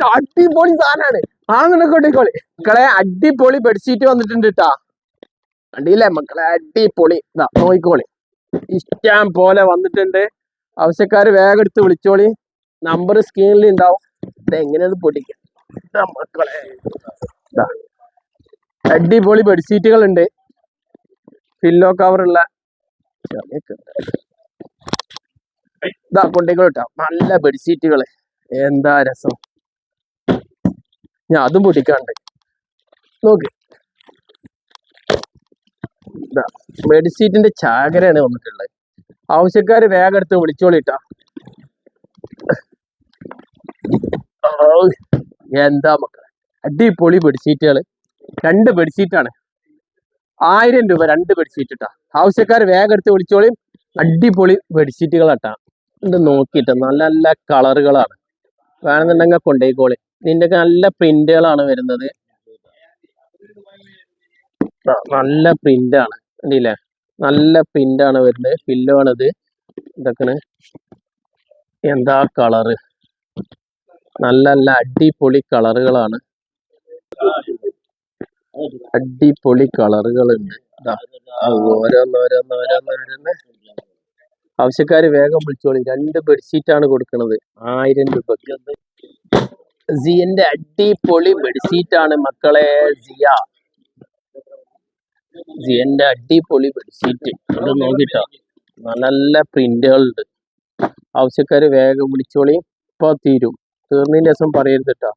അടിപൊളി സാധനമാണ് അങ്ങനെ കൊണ്ടിക്കോളി മക്കളെ അടിപൊളി ബെഡ്ഷീറ്റ് വന്നിട്ടുണ്ട് കേട്ടാ കണ്ടില്ലേ മക്കളെ? അടിപൊളി. ഇതാ നോക്കിക്കോളി. ഇഷ്ടം പോലെ വന്നിട്ടുണ്ട്. ആവശ്യക്കാർ വേഗം എടുത്ത് വിളിച്ചോളി. നമ്പർ സ്ക്രീനിൽ ഉണ്ടാവും എങ്ങനെയത് പൊടിക്കുക മക്കളെ. അടിപൊളി ബെഡ്ഷീറ്റുകൾ ഉണ്ട്. പില്ലോ കവറുള്ള ഇതാ കൊണ്ടേക്കോട്ടോ കേട്ടോ നല്ല ബെഡ്ഷീറ്റുകൾ എന്താ രസം. ഞാൻ അതും പൊട്ടിക്കാണ്ട്. നോക്ക്. മെഡിസീറ്റിന്റെ ചാകരയാണ് വന്നിട്ടുള്ളത്. ആവശ്യക്കാർ വേഗം എടുത്ത് വിളിച്ചോളിട്ടാ. എന്താ മക്കളെ? അടിപൊളി ബെഡ്ഷീറ്റുകൾ രണ്ട് ബെഡ്ഷീറ്റാണ് ആയിരം രൂപ രണ്ട് ബെഡ്ഷീറ്റ് ഇട്ടാ ആവശ്യക്കാർ വേഗം എടുത്ത് വിളിച്ചോളിയും അടിപൊളി ബെഡ്ഷീറ്റുകളാട്ടാ ഇത് നോക്കിയിട്ട് നല്ല നല്ല കളറുകളാണ് വേണമെന്നുണ്ടെങ്കിൽ കൊണ്ടുപോയിക്കോളി. ഇതിന്റെ നല്ല പ്രിന്റുകളാണ് വരുന്നത്. നല്ല പ്രിന്റ് ആണ്. കണ്ടില്ലേ? നല്ല പ്രിന്റ് ആണ് വരുന്നത്. പില്ലോ ആണിത് ഇതൊക്കെ എന്താ കളറ് നല്ല നല്ല അടിപൊളി കളറുകളാണ് അടിപൊളി കളറുകൾ ഉണ്ട്. ഓരോന്ന് ഓരോന്ന് ഓരോന്ന് ഓരോന്ന്. ആവശ്യക്കാര് വേഗം വിളിച്ചോളി. രണ്ട് ബെഡ്ഷീറ്റാണ് കൊടുക്കുന്നത് ആയിരം രൂപക്ക്. സിയന്റെ അടിപൊളി ബെഡ്ഷീറ്റ് ആണ് മക്കളെ സിയ സിയന്റെ അടിപൊളി ബെഡ്ഷീറ്റ് അത് നോക്കിട്ടോ. നല്ല പ്രിന്റുകളുണ്ട് ആവശ്യക്കാര് വേഗം വിളിച്ചോളി. ഇപ്പൊ തീരും. തീർന്നതിന്റെ ദിവസം പറയരുത് കേട്ടോ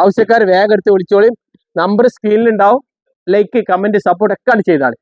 ആവശ്യക്കാർ വേഗം എടുത്ത് വിളിച്ചോളി. നമ്പർ സ്ക്രീനിൽ ഉണ്ടാവും. ലൈക്ക് കമന്റ് സപ്പോർട്ട് ഒക്കെ ചെയ്താൽ